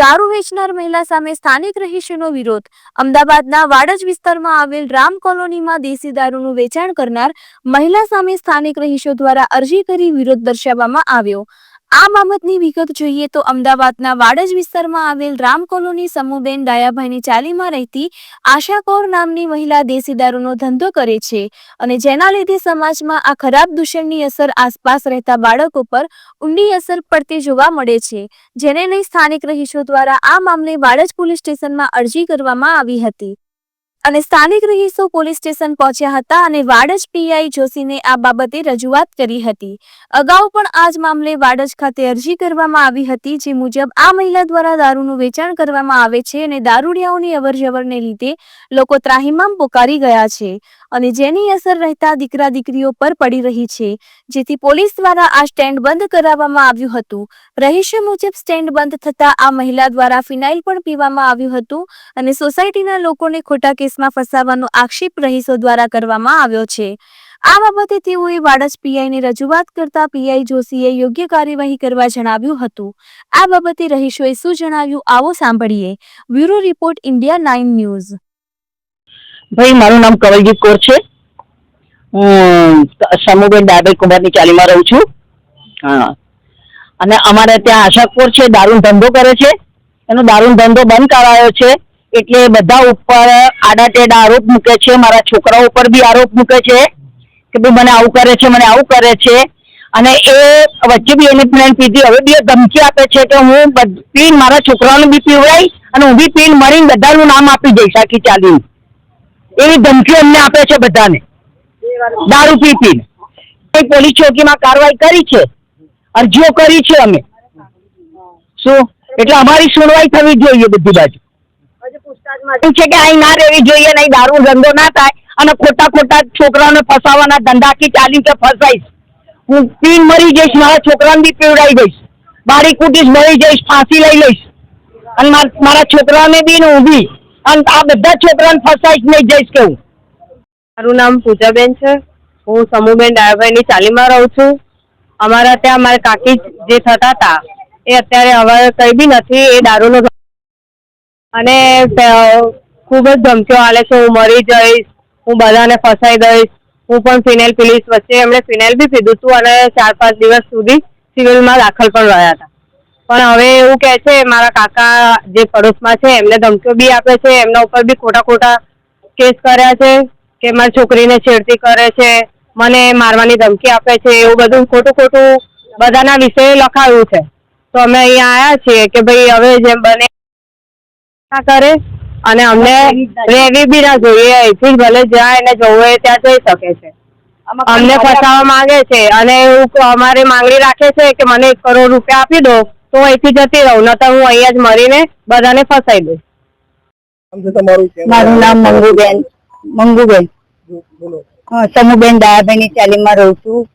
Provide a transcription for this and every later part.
દારૂ વેચનાર મહિલા સામે સ્થાનિક રહીશોનો વિરોધ. અમદાવાદના વાડજ વિસ્તારમાં આવેલ રામ કોલોનીમાં દેશી દારૂનું વેચાણ કરનાર મહિલા સામે સ્થાનિક રહીશો દ્વારા અરજી કરી વિરોધ દર્શાવવામાં આવ્યો. આ બાબતની વિગત જોઈએ તો અમદાવાદના વાડજ વિસ્તારમાં આવેલ રામ કોલોની સમૂહબેન ડાયાભાઈની ચાલીમાં રહેતી આશા કૌર નામની મહિલા દેશી દારૂનો ધંધો કરે છે અને જેના લીધે સમાજમાં આ ખરાબ દૂષણની અસર આસપાસ રહેતા બાળકો પર ઊંડી અસર પડતી જોવા મળે છે. જેને લઈ સ્થાનિક રહીશો દ્વારા આ મામલે વાડજ પોલીસ સ્ટેશનમાં અરજી કરવામાં આવી હતી. અને સ્થાનિક રહીશો પોલીસ સ્ટેશન પહોંચ્યા હતા અને વાડજ પીઆઈ જોશીને આ બાબતે રજૂઆત કરી હતી. અગાઉ પણ આ જ મામલે વાડજ ખાતે અરજી કરવામાં આવી હતી, જે મુજબ આ મહિલા દ્વારા દારૂનું વેચાણ કરવામાં આવે છે અને દારૂડિયાઓની અવરજવરને લીધે લોકો ત્રાહિમામ પોકારી ગયા છે. અને જેની અસર રહેતા દીકરા દીકરીઓ પર પડી રહી છે. જેથી પોલીસ દ્વારા આ સ્ટેન્ડ બંધ કરાવવામાં આવ્યું હતું. રહીશો મુજબ સ્ટેન્ડ બંધ થતા આ મહિલા દ્વારા ફિનાઇલ પણ પીવામાં આવ્યું હતું અને સોસાયટીના લોકોને ખોટા કેસમાં ફસાવવાનો આક્ષેપ રહીશો દ્વારા કરવામાં આવ્યો છે. આ બાબતે તેઓએ વાડજ પીઆઈને રજૂઆત કરતા પીઆઈ જોશીએ યોગ્ય કાર્યવાહી કરવા જણાવ્યું હતું. આ બાબતે રહીશોએ શું જણાવ્યું આવો સાંભળીએ. Bureau report India nine news. ભાઈ, મારું નામ કવલજીત કોર છે. હું સમુબેન ડાયાભાઈ કુમારની ચાલીમાં રહું છું. હા. અને અમારે ત્યાં આશાકોર છે દારૂણ ધંધો કરે છે. એનો દારૂણ ધંધો બંધ કરાયો છે. એટલે બધા ઉપર આડા ટેડા આરોપ મૂકે છે. મારા છોકરાઓ ઉપર બી આરોપ મૂકે છે કે ભાઈ, મને આવું કરે છે, મને આવું કરે છે. અને એ વચ્ચે બી એને પ્લેન પીધી. હવે બી ધમકી આપે છે કે હું પીન મારા છોકરાઓને બી પીવડાવીશ અને હું બી પીન મરીને બધાનું નામ આપી દઈશ આખી ચાલીને. એવી ધમકીઓ અમને આપે છે બધાને. દારૂ પી પીને. પોલીસ ચોકીમાં કાર્યવાહી કરી છે? અરજીઓ કરી છે અમે. શું? એટલે અમારી સુનવાઈ થવી જોઈએ બધી બાજુ. છે કે અહીં ના રહેવી જોઈએ નહીં દારૂ ધંધો ના થાય અને ખોટા ખોટા છોકરાઓને ફસાવાના ધંધાથી ચાલી કે ફસાઈશ. હું પીન મરી જઈશ, મારા છોકરાને બી પીવડાવી દઈશ. બારી કૂટીશ, મરી જઈશ, ફાંસી લઈ લઈશ. અને માર- છોકરાને બી ને હું અને આ બધા છોકરાને ફસાઈ નહીં જઈશ કે હું મારું નામ પૂજાબેન છે. હું સમૂહબેન ડાયાભાઈની ચાલીમાં રહું છું. અમારા ત્યાં મારા કાકી જે થતા હતા, એ અત્યારે હવે કંઈ બી નથી, એ દારૂનો અને ખૂબ જ ધમકીઓ આલે છે. હું મરી જઈશ, હું બધાને ફસાઈ દઈશ. હું પણ ફિનાઇલ પીલીશ વચ્ચે એમણે ફિનાઇલ બી પીધું હતું અને ચાર પાંચ દિવસ સુધી સિવિલમાં દાખલ પણ રહ્યા હતા. પણ હવે એવું કહે છે મારા કાકા જે પડોશમાં છે એમને ધમકીઓ બી આપે છે એમના ઉપર બી ખોટા ખોટા કેસ કર્યા છે કે મારી છોકરીને છેડતી કરે છે મને મારવાની ધમકી આપે છે એવું બધું ખોટું ખોટું બધાના વિશે લખાયું છે. તો અમે અહીંયા આવ્યા છીએ કે ભાઈ હવે જેમ બને ના કરે અને અમને રેવી બી ના જોઈએ અહીંથી જ ભલે જ્યાં એને જવું હોય ત્યાં જઈ શકે છે. અમને ફસાવા માંગે છે અને એવું અમારી માંગણી રાખે છે કે મને એક કરોડ રૂપિયા આપી દો તો હું અહીંથી જતી રહું નતર હું અહીંયા જ મરીને બધાને ફસાઈ દઉં. મારું નામ મંગુબેન. મંગુબેન. બોલો. હા સમુબેન દાયાભાઈની ચાલીમાં રહું છું.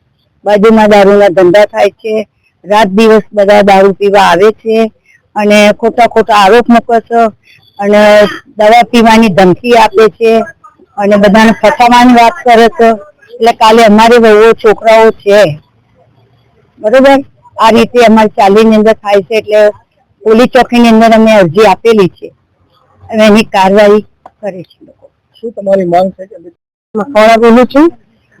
બાજુમાં દારૂના ધંધા થાય છે. રાત દિવસ બધા દારૂ પીવા આવે છે અને ખોટા ખોટા આરોપ મૂકે છે અને દવા પીવાની ધમકી આપે છે અને બધાને ફસાવાની વાત કરે છે. એટલે કાલે અમારે વહુઓ છોકરાઓ છે. બરોબર? આ રીતે અમારી ચાલીની અંદર થાય છે એટલે પોલીસ ચોકીની અંદર અમે અરજી આપેલી છે. અને એની કાર્યવાહી કરે છે લોકો. શું તમારી માંગ છે કે બોલું છું.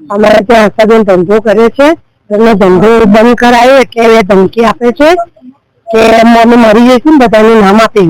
અમારે ત્યાં આશાબેન ધંધો કરે છે. એમને ધંધો બંધ કરાયો એટલે એ ધમકી આપે છે કે અમે મરી જઈશું બધાનું નામ આપી